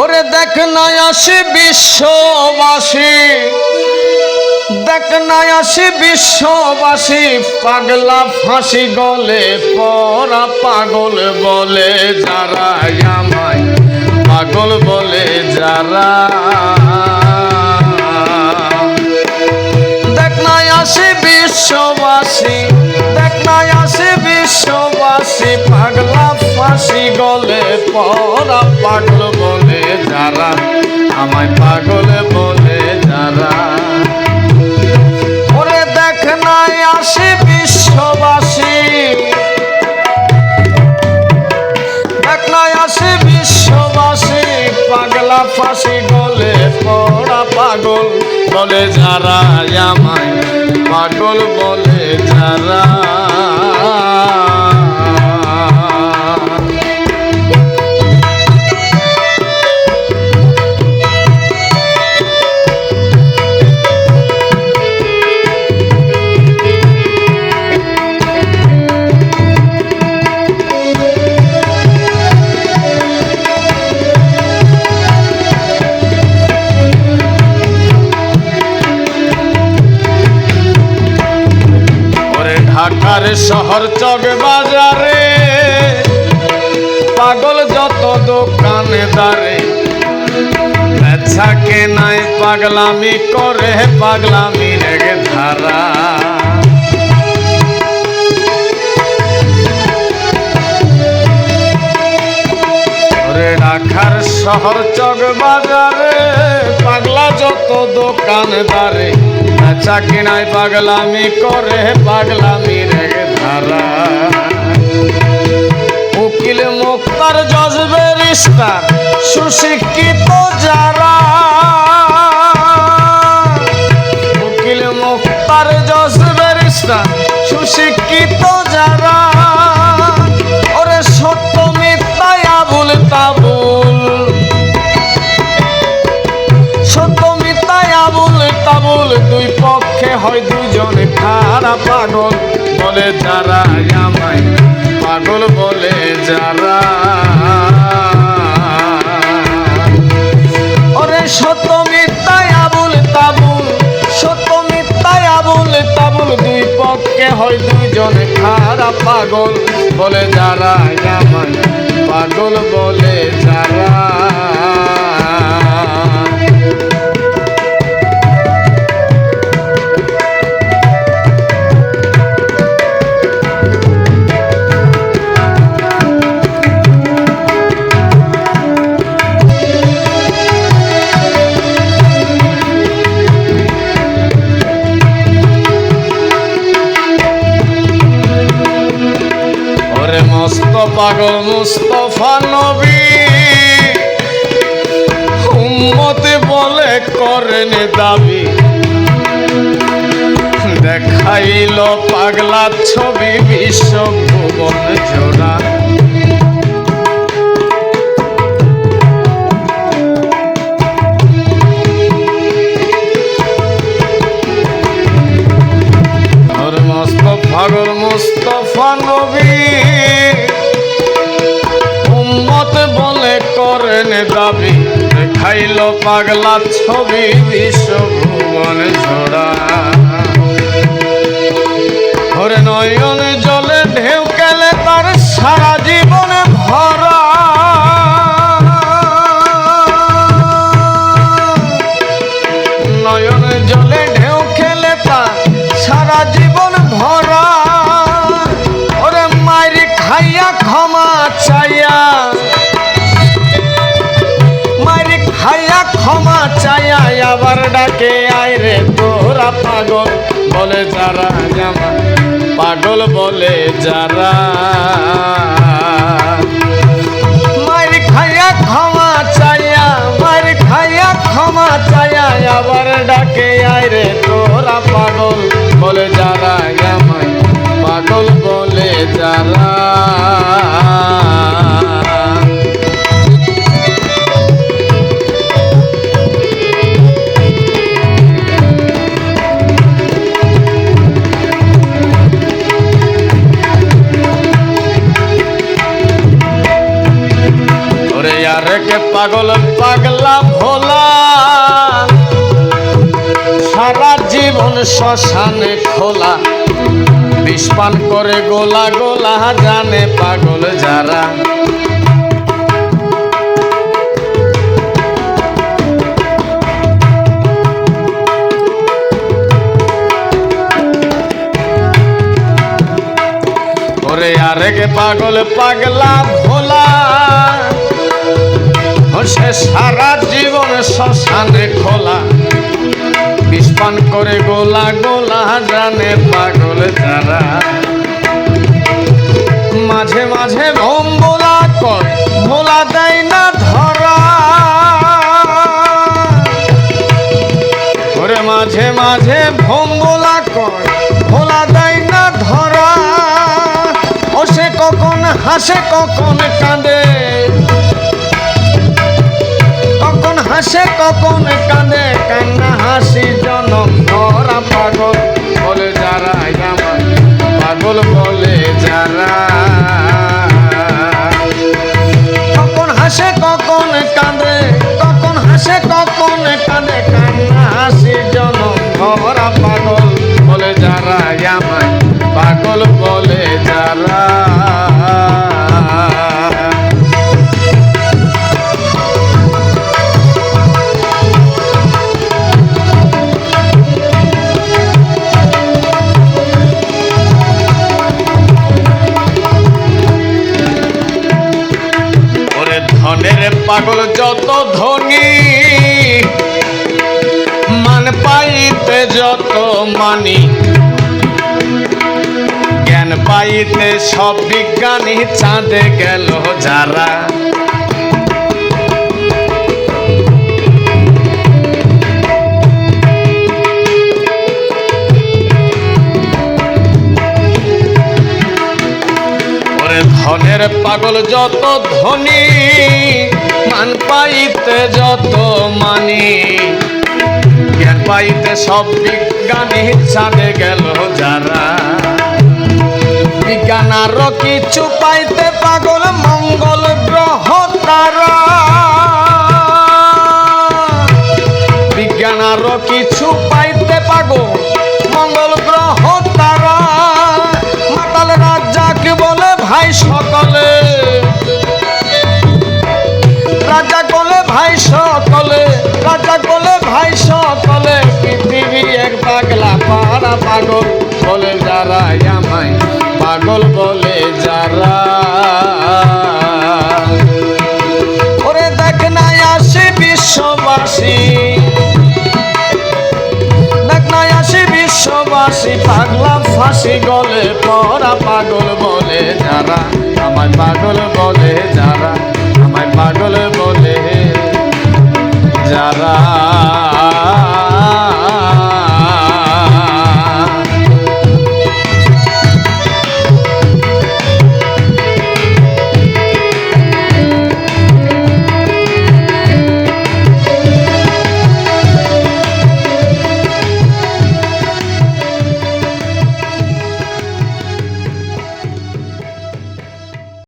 ওরে দেখ না আসি বিশ্ববাসী। দেখ না আসি বিশ্ববাসী, পাগলা ফাঁসি গলে, পরা পাগল বলে যারা আমায়, পাগল বলে যারা। দেখ না আসি বিশ্ববাসী, দেখ না আসি বিশ্ববাসী, পাগলা ফাঁসি গলে পরা পাগল বলে যারা, আমায় পাগল বলে যারা। ওরে দেখ নাই আসি বিশ্ববাসী। দেখ নাই আসি বিশ্ববাসী, পাগলা ফাঁসি গলে পড়া পাগল বলে যারা, আমায় পাগল বলে যারা। ঢাকার শহর চক বাজারে। পাগল যত দোকানে দারে। বেচা কেনাই পাগলামি করে পাগলামি রেগে ধারা। ঢাকার শহর চক বাজারে, পাগলা যত দোকানদারে বেচা কিনাই পাগলামি করে পাগলামি রেগে ধারা। উকিল মুক্তার জজবের ইস্তার সুশিক্ষিত যারা। উকিল মুক্তার জজবের ইস্তার সুশিক্ষিত হয় দুজনে খারাপ পাগল। বলে যারা আমায় পাগল বলে যারা। ওরে সত্য মিথ্যায় আবুল তাবুল, সত্য মিথ্যায় আবুল তাবুল দুই পক্ষে হয় দুইজনে খারাপ পাগল। বলে যারা আমায় পাগল বলে যারা। মুস্তফা নবী। উম্মতে বলে করেন দাবি। দেখাইল পাগলা ছবি বিশ্ব ভুবন জোড়া। দেখাইল পাগলা ছবি বিশ্ব ভুবন ঝোড়া। ওরে নয়ন জলে ঢেউ কেলে তার সারা জীবনে ভরা। আবার ডাকে, আয় রে তোরা পাগল। বলে, যারা জামা পাগল বলে, যারা মার খাইয়া ক্ষমা চাইয়া মার খাইয়া ক্ষমা চাইয়া আবার ডাকে, আয় রে তোরা পাগল। বলে, যারা আমায় পাগল বলে, যারা পাগল পাগলা ভোলা। সারা জীবন শ্মশানে খোলা। বিষপান করে গোলা গোলা জানে পাগল যারা। আরেকে পাগল পাগলা ভোলা। সে সারা জীবন শ্মশানে খোলা। বিষপান করে গোলা গোলা জানে পাগল যারা। মাঝে মাঝে ভোলা কয়, ভোলা দেয় না ধরা। ওরে মাঝে মাঝে ভোলা কয়, ভোলা দেয় না ধরা। ও সে কখন হাসে, কখন কাঁদে। হাসে কখন কাঁদে কান্না হাসি জনম ধরা পাগল। বলে যারা পাগল বলে যারা যত মানি। জ্ঞান পাইতে সব বিজ্ঞানী চাঁদে গেল যারা। ধনের পাগল যত ধনী, মান পাইতে যত মানি। পাইতে সব বিজ্ঞানী চাঁদে গেল যারা। বিজ্ঞান আরও কিছু পাইতে পাগল মঙ্গল গ্রহ তারা। বিজ্ঞান আরও কিছু পাইতে পাগল মঙ্গল গ্রহ তারা। মাতাল রাজাকে বলে, ভাই সকলে। রাজা বলে, ভাই সকলে। রাজা বলে, ভাই সকলে। পাড়া পাগল বলে যারা আমায় পাগল বলে যারা। ওরে দেখ নাই আসে বিশ্ববাসী, দেখ নাই আসে বিশ্ববাসী, পাগলা ফাঁসি গলে পড়া পাগল বলে যারা, আমায় পাগল বলে যারা, আমায় পাগল বলে যারা।